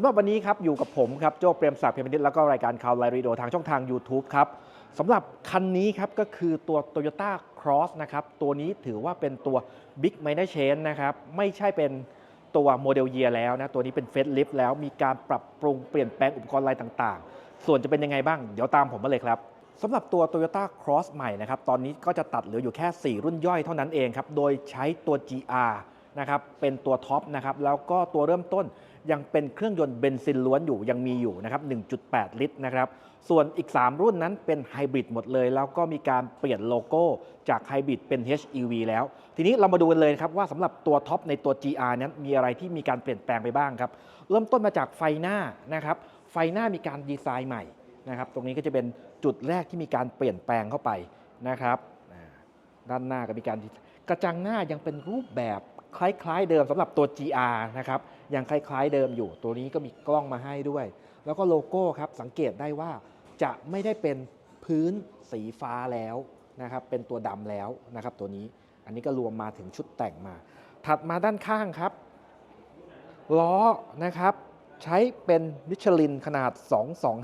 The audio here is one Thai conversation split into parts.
ำหรับวันนี้ครับอยู่กับผมครับโจ้เปรมศักดิ์เพียรมินิตแล้วก็รายการข่าวไลรีโดทางช่องทาง YouTube ครับสำหรับคันนี้ครับก็คือตัว Toyota Cross นะครับตัวนี้ถือว่าเป็นตัว Big Minor Change นะครับไม่ใช่เป็นตัวโมเดลเยียแล้วนะตัวนี้เป็นเฟสลิฟแล้วมีการปรับปรุงเปลี่ยนแปลงอุปกรณ์อะไรต่างๆ ส่วนจะเป็นยังไงบ้าง เดี๋ยวตามผมมาเลยครับสำหรับตัว Toyota Cross ใหม่นะครับตอนนี้ก็จะตัดเหลืออยู่แค่ 4 รุ่นย่อยเท่านั้นเองครับโดยใช้ตัว GR นะครับเป็นตัวท็อปนะครับแล้วก็ตัวเริ่มต้นยังเป็นเครื่องยนต์เบนซินล้วนอยู่ยังมีอยู่นะครับ 1.8 ลิตรนะครับ ส่วนอีก 3 รุ่นนั้นเป็นไฮบริดหมดเลย แล้วก็มีการเปลี่ยนโลโก้จากไฮบริดเป็น HEV แล้ว ทีนี้เรามาดูกันเลยครับว่าสำหรับตัวท็อปในตัว GR นั้นมีอะไรที่มีการเปลี่ยนแปลงไปบ้างครับ เริ่มต้นมาจากไฟหน้านะครับ ไฟหน้ามีการดีไซน์ใหม่นะครับ ตรงนี้ก็จะเป็นจุดแรกที่มีการเปลี่ยนแปลงเข้าไปนะครับ ด้านหน้าก็มีการกระจังหน้ายังเป็นรูปแบบ คล้ายๆเดิมสำหรับตัว GR นะครับยังคล้ายๆเดิมอยู่ ตัวนี้ก็มีกล้องมาให้ด้วย แล้วก็โลโก้ครับสังเกตได้ว่าจะไม่ได้เป็นพื้นสีฟ้าแล้วนะครับเป็นตัวดำแล้วนะครับตัวนี้อันนี้ก็รวมมาถึงชุดแต่งมา ถัดมาด้านข้างครับล้อนะครับใช้เป็นมิชลินขนาด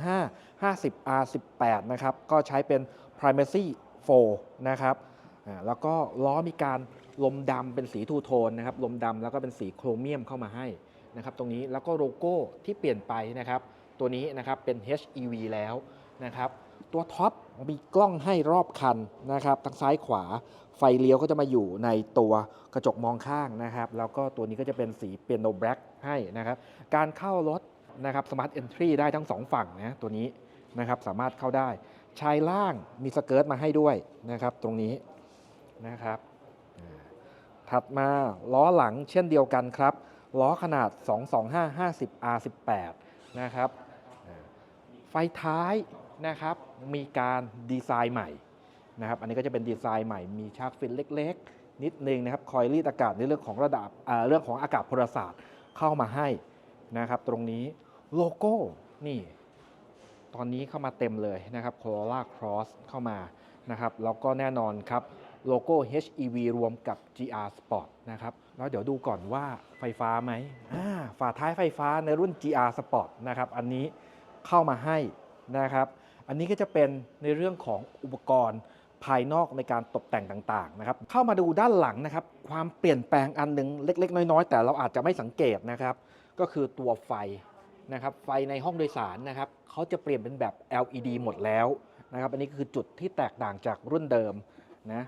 225 50 R18 นะครับก็ใช้เป็น Primacy 4 นะครับแล้วก็ล้อมีการ ลมดำเป็นสีทูโทนนะครับลมดำแล้วก็เป็นสีโครเมียมเข้ามาให้นะครับตรงนี้แล้วก็โลโก้ที่เปลี่ยนไปนะครับตัวนี้นะครับเป็น HEV แล้วนะครับตัวท็อปมีกล้องให้รอบคันนะครับทั้งซ้ายขวาไฟเลี้ยวก็จะมาอยู่ในตัวกระจกมองข้างนะครับแล้วก็ตัวนี้ก็จะเป็นสีเปียโนแบล็กให้นะครับการเข้ารถนะครับสมาร์ทเอนทรีได้ทั้งสองฝั่งนะตัวนี้นะครับสามารถเข้าได้ ชายล่างมีสเกิร์ตมาให้ด้วยนะครับตรงนี้นะครับ ถัดมาล้อหลังเช่นเดียวกันครับ ล้อขนาด 225 50 R18 นะครับ ไฟท้ายนะครับมีการดีไซน์ใหม่นะครับ อันนี้ก็จะเป็นดีไซน์ใหม่ มีชาร์กฟินเล็ก ๆ นิดนึงนะครับ คอยรีดอากาศในเรื่องของระดับเรื่องของอากาศพลศาสตร์เข้ามาให้นะครับ ตรงนี้โลโก้นี่ ตอนนี้เข้ามาเต็มเลยนะครับ Corolla Cross เข้ามานะครับ แล้วก็แน่นอนครับ โลโก้ HEV รวมกับ GR Sport นะครับ แล้วเดี๋ยวดูก่อนว่าไฟฟ้าไหมอ่าฝาท้ายไฟฟ้าในรุ่น GR Sport นะครับ อันนี้เข้ามาให้นะครับ อันนี้ก็จะเป็นในเรื่องของอุปกรณ์ภายนอกในการตกแต่งต่างๆนะครับ เข้ามาดูด้านหลังนะครับ ความเปลี่ยนแปลงอันหนึ่งเล็ก ๆ น้อย ๆ แต่เราอาจจะไม่สังเกตนะครับ ก็คือตัวไฟนะครับ ไฟในห้องโดยสารนะครับเขาจะเปลี่ยนเป็นแบบ LED หมดแล้วนะครับ อันนี้คือจุดที่แตกต่างจากรุ่นเดิมนะ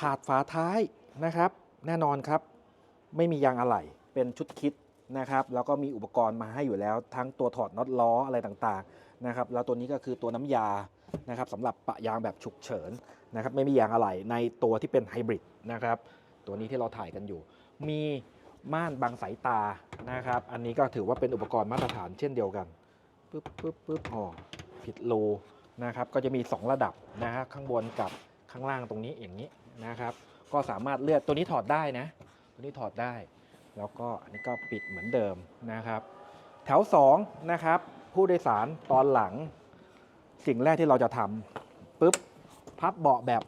ถาดฝาท้ายนะครับ แน่นอนครับ ไม่มียางอะไหล่เป็นชุดคิดนะครับแล้วก็มีอุปกรณ์มาให้อยู่แล้ว ทั้งตัวถอดน็อตล้ออะไรต่างๆนะครับแล้วตัวนี้ก็คือตัวน้ำยานะครับสำหรับปะยางแบบฉุกเฉินนะครับไม่มียางอะไหล่ในตัวที่เป็นไฮบริดนะครับตัวนี้ที่เราถ่ายกันอยู่ มีม่านบังสายตานะครับ อันนี้ก็ถือว่าเป็นอุปกรณ์มาตรฐานเช่นเดียวกันปึ๊บปึ๊บปึ๊บอ๋อผิดโลนะครับก็จะมี 2 ระดับนะฮะข้างบนกับ ข้างล่างตรงนี้อย่างนี้นะครับ ก็สามารถเลือกตัวนี้ถอดได้นะตัวนี้ถอดได้ แล้วก็อันนี้ก็ปิดเหมือนเดิมนะครับ แถว2นะครับผู้โดยสารตอนหลัง สิ่งแรกที่เราจะทำปุ๊บพับเบาะแบบ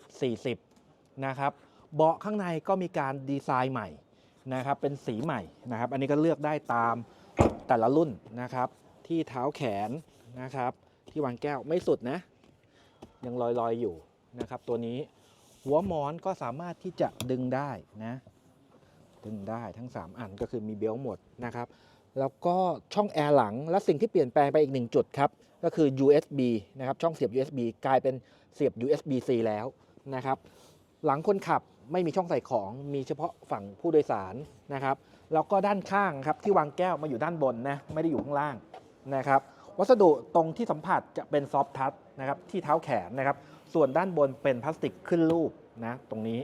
60 40 นะครับเบาะข้างในก็มีการดีไซน์ใหม่นะครับเป็นสีใหม่นะครับ อันนี้ก็เลือกได้ตามแต่ละรุ่นนะครับ ที่เท้าแขนนะครับ ที่วางแก้วไม่สุดนะ ยังลอยๆอยู่ นะครับ ตัวนี้หัวหมอนก็สามารถที่จะดึงได้นะดึงได้ทั้ง 3 อันก็คือมีเบลต์หมดนะครับ แล้วก็ช่องแอร์หลังและสิ่งที่เปลี่ยนแปลงไปอีกหนึ่งจุดครับ ก็คือ USB นะครับ ช่องเสียบ USB กลายเป็นเสียบ USB-C แล้วนะครับ หลังคนขับไม่มีช่องใส่ของมีเฉพาะฝั่งผู้โดยสารนะครับ แล้วก็ด้านข้างครับที่วางแก้วมาอยู่ด้านบนนะไม่ได้อยู่ข้างล่างนะครับ วัสดุตรงที่สัมผัสจะเป็นซอฟทัช นะครับที่เท้าแขนนะครับ ส่วนด้านบนเป็นพลาสติกขึ้นรูปนะตรงนี้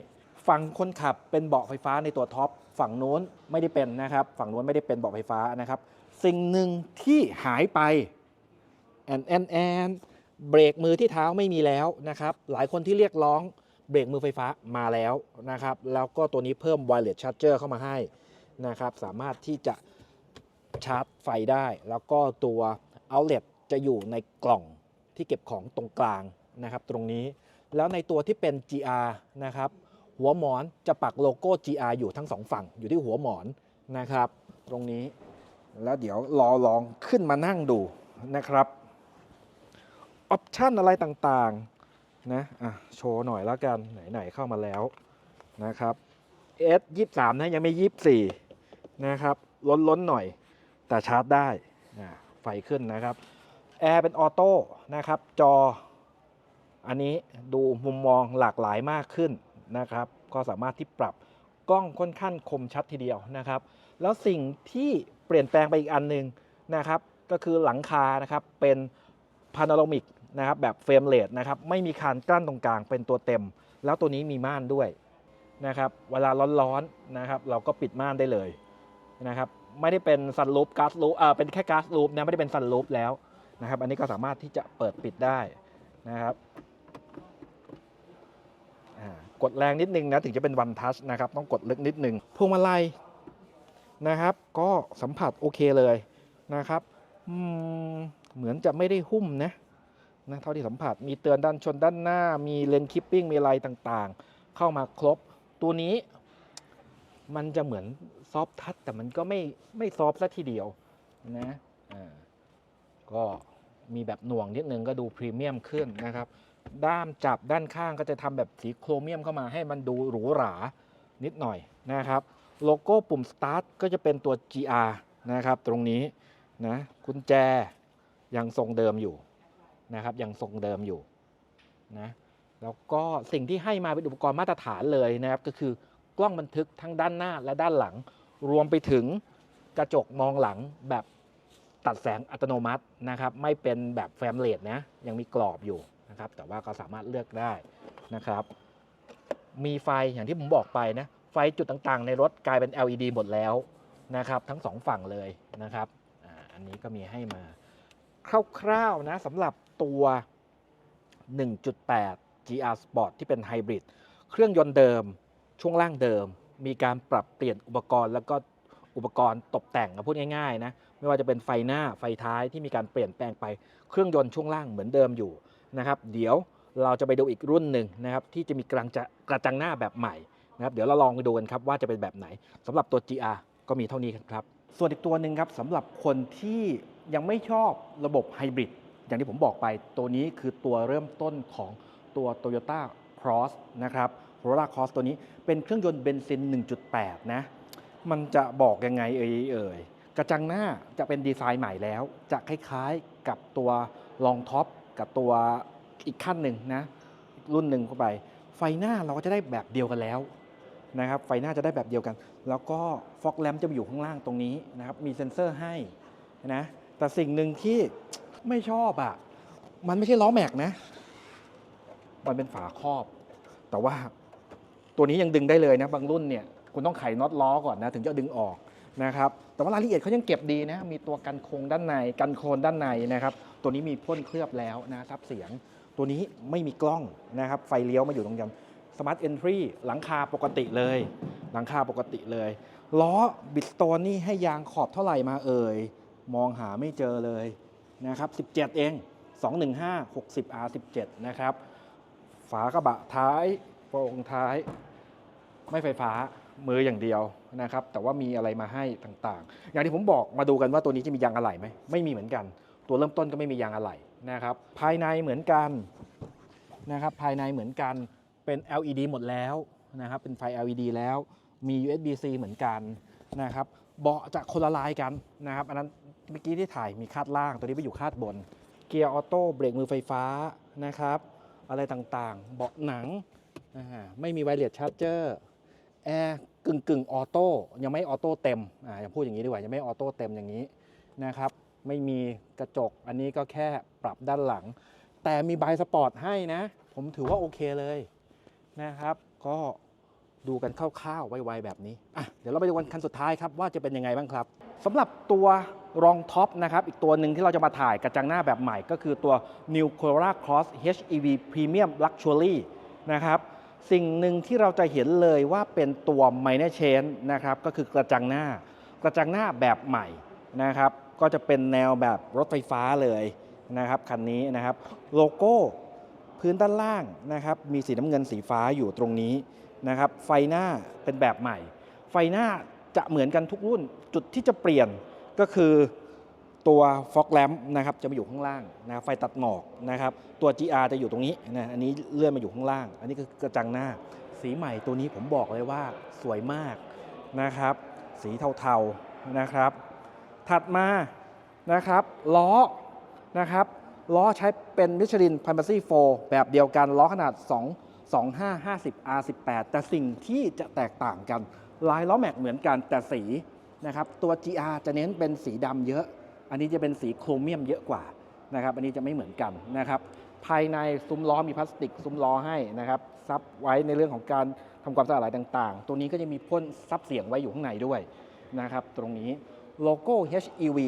ฝั่งคนขับเป็นเบาะไฟฟ้าในตัวท็อปฝั่งโน้นไม่ได้เป็นนะครับ ฝั่งโน้นไม่ได้เป็นเบาะไฟฟ้านะครับ สิ่งหนึ่งที่หายไปแอนแอนแอนเบรกมือที่เท้าไม่มีแล้วนะครับ หลายคนที่เรียกร้องเบรกมือไฟฟ้ามาแล้วนะครับ แล้วก็ตัวนี้เพิ่ม wireless charger เข้ามาให้นะครับ สามารถที่จะชาร์จไฟได้ แล้วก็ตัว outlet จะอยู่ในกล่อง ที่เก็บของตรงกลางนะครับตรงนี้ แล้วในตัวที่เป็น GR นะครับหัวหมอนจะปักโลโก้ GR อยู่ทั้งสองฝั่งอยู่ที่หัวหมอนนะครับตรงนี้แล้วเดี๋ยวรอลองขึ้นมานั่งดูนะครับออปชันอะไรต่างๆนะอะโชว์หน่อยแล้วกัน ไหน ๆ เข้ามาแล้วนะครับ S 23นะยังไม่ 24 นะครับ ล้นๆหน่อยแต่ชาร์จได้อะไฟขึ้นนะครับ แอร์เป็นออโต้นะครับ จอ อันนี้ดูมุมมองหลากหลายมากขึ้นนะครับ ก็สามารถที่ปรับกล้องค่อนข้างคมชัดทีเดียวนะครับ แล้วสิ่งที่เปลี่ยนแปลงไปอีกอันหนึ่งนะครับ ก็คือหลังคานะครับเป็นพานาโรมิกนะครับแบบเฟรมเลสนะครับไม่มีคานกั้นตรงกลางเป็นตัวเต็ม แล้วตัวนี้มีม่านด้วยนะครับเวลาร้อนๆนะครับ เราก็ปิดม่านได้เลยนะครับ ไม่ได้เป็นซันลูปก๊าซลูปเออเป็นแค่ก๊าซลูปนะไม่ได้เป็นซันลูปแล้ว นะครับ อันนี้ก็สามารถที่จะเปิดปิดได้นะครับกดแรงนิดนึงนะถึงจะเป็นวันทัชนะครับต้องกดลึกนิดนึงพวงมาลัยนะครับ ก็สัมผัสโอเคเลยนะครับเหมือนจะไม่ได้หุ้มนะนะเท่าที่สัมผัสมีเตือนด้านชนด้านหน้า มีเลนคิปปิ้งมีอะไรต่างๆ เข้ามาครบ ตัวนี้ มันจะเหมือนซอฟทัชแต่มันก็ไม่ไม่ซอฟซะทีเดียวนะอ่า มีแบบหน่วงนิดนึงก็ดูพรีเมียมขึ้นนะครับ ด้ามจับด้านข้างก็จะทำแบบสีโครเมียมเข้ามาให้มันดูหรูหรานิดหน่อยนะครับ โลโก้ปุ่ม Start ก็จะเป็นตัว GR นะครับ ตรงนี้นะกุญแจยังทรงเดิมอยู่นะครับ ยังทรงเดิมอยู่นะแล้วก็สิ่งที่ให้มาเป็นอุปกรณ์มาตรฐานเลยนะครับ ก็คือกล้องบันทึกทั้งด้านหน้าและด้านหลัง รวมไปถึงกระจกมองหลังแบบ ตัดแสงอัตโนมัตินะครับ ไม่เป็นแบบแฟมเลสนะ ยังมีกรอบอยู่นะครับ แต่ว่าก็สามารถเลือกได้นะครับ มีไฟอย่างที่ผมบอกไปนะ ไฟจุดต่างๆ ในรถกลายเป็น LED หมดแล้วนะครับ ทั้งสองฝั่งเลยนะครับอันนี้ก็มีให้มาคร่าวๆนะสำหรับตัว 1.8 GR Sport ที่เป็นไฮบริดเครื่องยนต์เดิม ช่วงล่างเดิม มีการปรับเปลี่ยนอุปกรณ์แล้วก็ อุปกรณ์ตกแต่งอะพูดง่ายๆนะไม่ว่าจะเป็นไฟหน้าไฟท้ายที่มีการเปลี่ยนแปลงไปเครื่องยนต์ช่วงล่างเหมือนเดิมอยู่นะครับเดี๋ยวเราจะไปดูอีกรุ่นหนึ่งนะครับที่จะมีกระจังกระจังหน้าแบบใหม่นะครับเดี๋ยวเราลองไปดูกันครับว่าจะเป็นแบบไหนสำหรับตัว GR ก็มีเท่านี้ครับ ส่วนอีกตัวหนึ่งครับสำหรับคนที่ยังไม่ชอบระบบไฮบริดอย่างที่ผมบอกไปตัวนี้คือตัวเริ่มต้นของตัว Toyota Cross นะครับ Corolla Cross ตัวนี้เป็นเครื่องยนต์เบนซิน 1.8 นะ มันจะบอกยังไงเอ่ยเอ่ยกระจังหน้าจะเป็นดีไซน์ใหม่แล้ว จะคล้ายๆกับตัวลองท็อปกับตัวอีกขั้นหนึ่งนะรุ่นหนึ่งเข้าไป ไฟหน้าเราก็จะได้แบบเดียวกันแล้วนะครับไฟหน้าจะได้แบบเดียวกัน แล้วก็ฟอกแลมจะอยู่ข้างล่างตรงนี้นะครับมีเซ็นเซอร์ให้นะแต่สิ่งหนึ่งที่ไม่ชอบอะ่ะมันไม่ใช่ล้อแม็กนะ มันเป็นฝาครอบ แต่ว่าตัวนี้ยังดึงได้เลยนะ บางรุ่นเนี่ย คุณต้องไขน็อตล้อก่อนนะถึงจะดึงออกนะครับแต่ว่ารายละเอียดเขายังเก็บดีนะมีตัวกันโครงด้านในกันโคลนด้านในนะครับตัวนี้มีพ่นเคลือบแล้วนะซับเสียง ตัวนี้ไม่มีกล้องนะครับไฟเลี้ยวมาอยู่ตรงยันสมาร์ทเอนทรีหลังคาปกติเลย หลังคาปกติเลย ล้อบิดสโตนนี่ให้ยางขอบเท่าไหร่มาเอ่ย มองหาไม่เจอเลยนะครับ17 เอง 215 60 R 17 นะครับฝากระบะท้ายโปร่งท้าย ไม่ไฟฟ้า มืออย่างเดียวนะครับ แต่ว่ามีอะไรมาให้ต่างๆ อย่างที่ผมบอกมาดูกันว่าตัวนี้จะมียางอะไหล่ไหมไม่มีเหมือนกัน ตัวเริ่มต้นก็ไม่มียางอะไหล่นะครับ ภายในเหมือนกันนะครับ ภายในเหมือนกันเป็น LED หมดแล้วนะครับ เป็นไฟ LED แล้วมี USB-C เหมือนกันนะครับ เบาะจะคนละลายกันนะครับ อันนั้นเมื่อกี้ที่ถ่ายมีคาดล่าง ตัวนี้ไปอยู่คาดบน เกียร์ออโต้เบรกมือไฟฟ้านะครับ อะไรต่างๆ เบาะหนังไม่มีไวเลสชาร์จเจอร์ แอร์กึ่งกึ่งออโต้ยังไม่ออโต้เต็มอ่าอย่าพูดอย่างนี้ดีกว่ายังไม่ออโต้เต็มอย่างนี้นะครับไม่มีกระจกอันนี้ก็แค่ปรับด้านหลัง แต่มีบายสปอร์ตให้นะ ผมถือว่าโอเคเลยนะครับ ก็ดูกันคร่าวๆไวๆแบบนี้อะเดี๋ยวเราไปดูกันคันสุดท้ายครับ ว่าจะเป็นยังไงบ้างครับสำหรับตัวรองท็อปนะครับ อีกตัวหนึ่งที่เราจะมาถ่ายกระจังหน้าแบบใหม่ก็คือตัว New Corolla Cross HEV Premium Luxury นะครับ สิ่งหนึ่งที่เราจะเห็นเลยว่าเป็นตัว minor chain นะครับก็คือกระจังหน้ากระจังหน้าแบบใหม่นะครับก็จะเป็นแนวแบบรถไฟฟ้าเลยนะครับคันนี้นะครับโลโก้พื้นด้านล่างนะครับมีสีน้ำเงินสีฟ้าอยู่ตรงนี้นะครับไฟหน้าเป็นแบบใหม่ ไฟหน้าจะเหมือนกันทุกรุ่นจุดที่จะเปลี่ยนก็คือ ตัวฟ็อกแลมนะครับจะมาอยู่ข้างล่างนะไฟตัดหมอกนะครับตัว GR จะอยู่ตรงนี้นะอันนี้เลื่อนมาอยู่ข้างล่าง อันนี้คือกระจังหน้า สีใหม่ตัวนี้ผมบอกเลยว่าสวยมากนะครับ สีเทาๆนะครับ ถัดมานะครับล้อนะครับล้อใช้เป็นมิชลินพันบัซี่โฟแบบเดียวกันล้อขนาด 2 2550 R18 แต่สิ่งที่จะแตกต่างกัน ลายล้อแม็กเหมือนกันแต่สีนะครับตัว GR จะเน้นเป็นสีดำเยอะ อันนี้จะเป็นสีโครเมียมเยอะกว่านะครับ อันนี้จะไม่เหมือนกันนะครับ ภายในซุ้มล้อมีพลาสติกซุ้มล้อให้นะครับซับไว้ในเรื่องของการทำความสะอาดอะไรต่าง ๆ ตัวนี้ก็จะมีพ่นซับเสียงไว้อยู่ข้างในด้วยนะครับ ตรงนี้โลโก้ HEV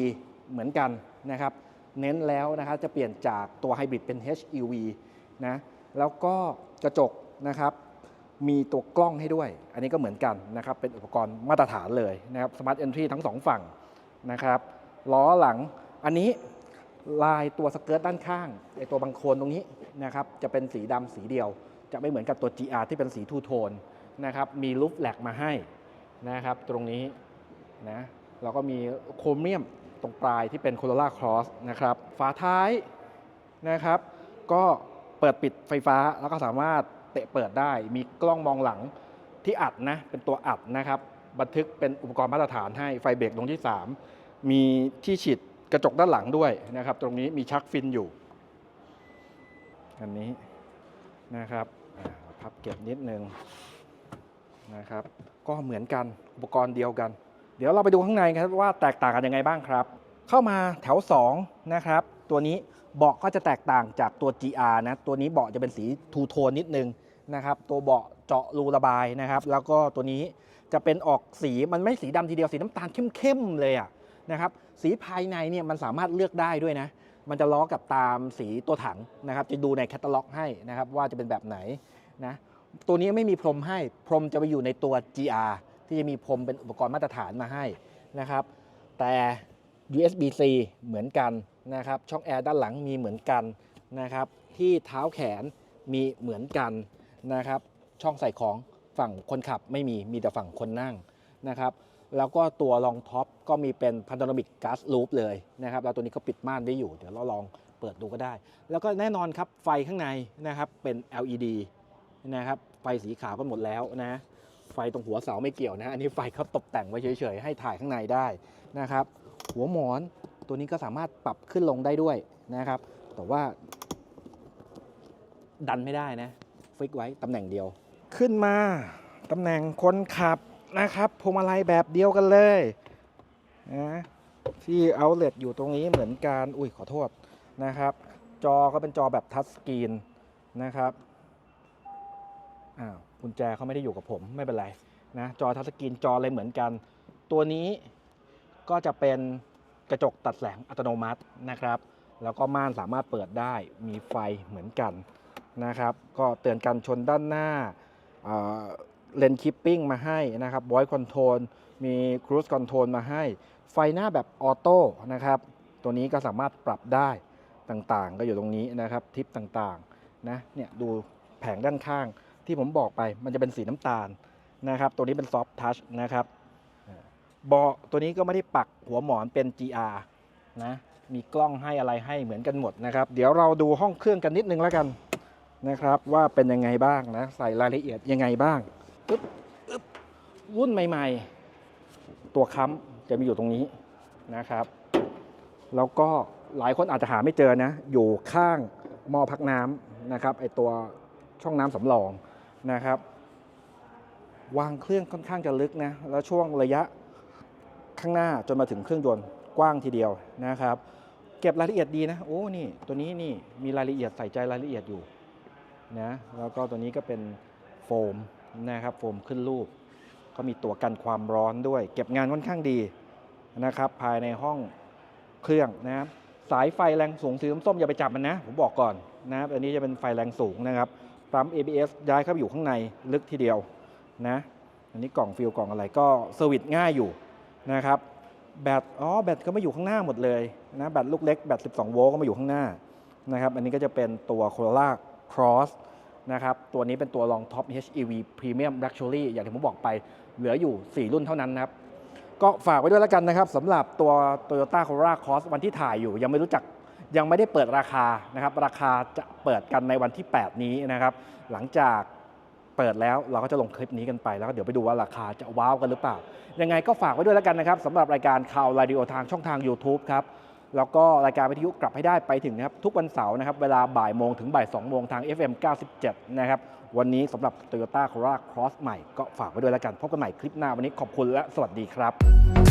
เหมือนกันนะครับ เน้นแล้วนะครับจะเปลี่ยนจากตัวไฮบริดเป็น HEV นะแล้วก็กระจกนะครับมีตัวกล้องให้ด้วย อันนี้ก็เหมือนกันนะครับ เป็นอุปกรณ์มาตรฐานเลยนะครับ Smart Entry ทั้งสองฝั่งนะครับ ล้อหลัง อันนี้ลายตัวสเกิร์ตด้านข้างไอตัวบังโคลนตรงนี้นะครับจะเป็นสีดำสีเดียว จะไม่เหมือนกับตัว GR ที่เป็นสีทูโทนนะครับมีลูฟแหลกมาให้นะครับตรงนี้นะแล้วก็มีโครเมียมตรงปลายที่เป็นโคโรล่าครอสนะครับฝาท้ายนะครับ ก็เปิดปิดไฟฟ้าแล้วก็สามารถเตะเปิดได้ มีกล้องมองหลังที่อัดนะเป็นตัวอัดนะครับ บันทึกเป็นอุปกรณ์มาตรฐานให้ไฟเบรกตรงที่ 3 มีที่ฉีดกระจกด้านหลังด้วยนะครับ ตรงนี้มีชักฟินอยู่ อันนี้นะครับพับเก็บนิดนึงนะครับ ก็เหมือนกันอุปกรณ์เดียวกัน เดี๋ยวเราไปดูข้างในครับว่าแตกต่างกันยังไงบ้างครับ เข้ามาแถว2นะครับตัวนี้เบาะก็จะแตกต่างจากตัว GR นะตัวนี้เบาะจะเป็นสีทูโทนนิดนึงนะครับ ตัวเบาะเจาะรูระบายนะครับ แล้วก็ตัวนี้จะเป็นออกสีมันไม่สีดำทีเดียวสีน้ำตาลเข้มๆเลยอะ นะครับสีภายในเนี่ยมันสามารถเลือกได้ด้วยนะ มันจะล้อกับตามสีตัวถังนะครับ จะดูในแคตตาล็อกให้นะครับว่าจะเป็นแบบไหนนะตัวนี้ไม่มีพรมให้พรมจะไปอยู่ในตัว GR ที่จะมีพรมเป็นอุปกรณ์มาตรฐานมาให้นะครับ แต่ USB-C เหมือนกันนะครับ ช่องแอร์ด้านหลังมีเหมือนกันนะครับ ที่เท้าแขนมีเหมือนกันนะครับ ช่องใส่ของฝั่งคนขับไม่มีมีแต่ฝั่งคนนั่งนะครับ แล้วก็ตัวรองท็อปก็มีเป็นพันธมิกก๊าซลูปเลยนะครับแล้วตัวนี้ก็ปิดม่านได้อยู่ เดี๋ยวเราลองเปิดดูก็ได้ แล้วก็แน่นอนครับไฟข้างในนะครับเป็น LED นะครับไฟสีขาวกันหมดแล้วนะไฟตรงหัวเสาไม่เกี่ยวนะอันนี้ไฟเขาตกแต่งไว้เฉยๆ ให้ถ่ายข้างในได้นะครับ หัวหมอนตัวนี้ก็สามารถปรับขึ้นลงได้ด้วยนะครับ แต่ว่า ดันไม่ได้นะ ฟิกไว้ตำแหน่งเดียว ขึ้นมาตำแหน่งคนขับ นะครับพวงมาลัยแบบเดียวกันเลยนะที่เอาเล t อยู่ตรงนี้เหมือนกัน อุ้ยขอโทษนะครับ จอก็เป็นจอแบบทัชสกรีนนะครับอ้าวกุญแจเขาไม่ได้อยู่กับผมไม่เป็นไรนะจอทัชสกรีนจอเลยเหมือนกัน ตัวนี้ก็จะเป็นกระจกตัดแสงอัตโนมัตินะครับ แล้วก็ม่านสามารถเปิดได้มีไฟเหมือนกันนะครับ ก็เตือนกันชนด้านหน้า เลนคิปปิ้งมาให้นะครับบอยคอนโทรลมีครู i คอนโทรลมาให้ ไฟหน้าแบบออโต้นะครับ ตัวนี้ก็สามารถปรับได้ต่างๆ ก็อยู่ตรงนี้นะครับทิปต่างๆนะเนี่ยดูแผงด้านข้างที่ผมบอกไปมันจะเป็นสีน้ำตาลนะครับ ตัวนี้เป็นซอฟท์ทัชนะครับเบาะตัวนี้ก็ไม่ได้ปักหัวหมอนเป็น GR นะมีกล้องให้อะไรให้เหมือนกันหมดนะครับ เดี๋ยวเราดูห้องเครื่องกันนิดนึงแล้วกันนะครับ ว่าเป็นยังไงบ้างนะใส่รายละเอียดยังไงบ้าง ปึ๊บปึ๊บรุ่นใหม่ ๆ ตัวค้ำจะมีอยู่ตรงนี้นะครับ แล้วก็หลายคนอาจจะหาไม่เจอนะ อยู่ข้างหม้อพักน้ำนะครับไอตัวช่องน้ำสำรองนะครับ วางเครื่องค่อนข้างจะลึกนะ แล้วช่วงระยะข้างหน้าจนมาถึงเครื่องยนต์กว้างทีเดียวนะครับ เก็บรายละเอียดดีนะ โอ้นี่ ตัวนี้นี่มีรายละเอียดใส่ใจรายละเอียดอยู่นะแล้วก็ตัวนี้ก็เป็นโฟม นะครับโฟมขึ้นรูป ก็มีตัวกันความร้อนด้วย เก็บงานค่อนข้างดีนะครับ ภายในห้องเครื่องนะครับสายไฟแรงสูงสีส้มๆอย่าไปจับมันนะ ผมบอกก่อนนะครับอันนี้จะเป็นไฟแรงสูงนะครับปั๊ม ABS ย้ายเข้าไปอยู่ข้างในลึกทีเดียวนะอันนี้กล่องฟิลกล่องอะไรก็เซอร์วิสง่ายอยู่นะครับแบตอ๋อแบตก็มาอยู่ข้างหน้าหมดเลยนะแบตลูกเล็กแบต 12 โวลต์ก็มาอยู่ข้างหน้านะครับอันนี้ก็จะเป็นตัว Corolla Cross นะครับ ตัวนี้เป็นตัวรองท็อป HEV Premium Luxury อย่างที่ผมบอกไป เหลืออยู่ 4 รุ่นเท่านั้นนะครับ ก็ฝากไว้ด้วยแล้วกันนะครับสำหรับตัว Toyota Corolla Cross วันที่ถ่ายอยู่ ยังไม่รู้จักยังไม่ได้เปิดราคานะครับ ราคาจะเปิดกันในวันที่ 8 นี้นะครับ หลังจากเปิดแล้วเราก็จะลงคลิปนี้กันไปแล้วก็เดี๋ยวไปดูว่าราคาจะว้าวกันหรือเปล่า ยังไงก็ฝากไว้ด้วยแล้วกันนะครับสำหรับรายการข่าวรายดิโอทางช่องทาง YouTube ครับ แล้วก็รายการวิทยุกลับให้ได้ไปถึงนะครับทุกวันเสาร์นะครับเวลาบ่ายโมงถึงบ่าย2โมงทาง FM 97 นะครับ วันนี้สำหรับ Toyota Corolla Cross ใหม่ก็ฝากไว้ด้วยแล้วกัน พบกันใหม่คลิปหน้าวันนี้ขอบคุณและสวัสดีครับ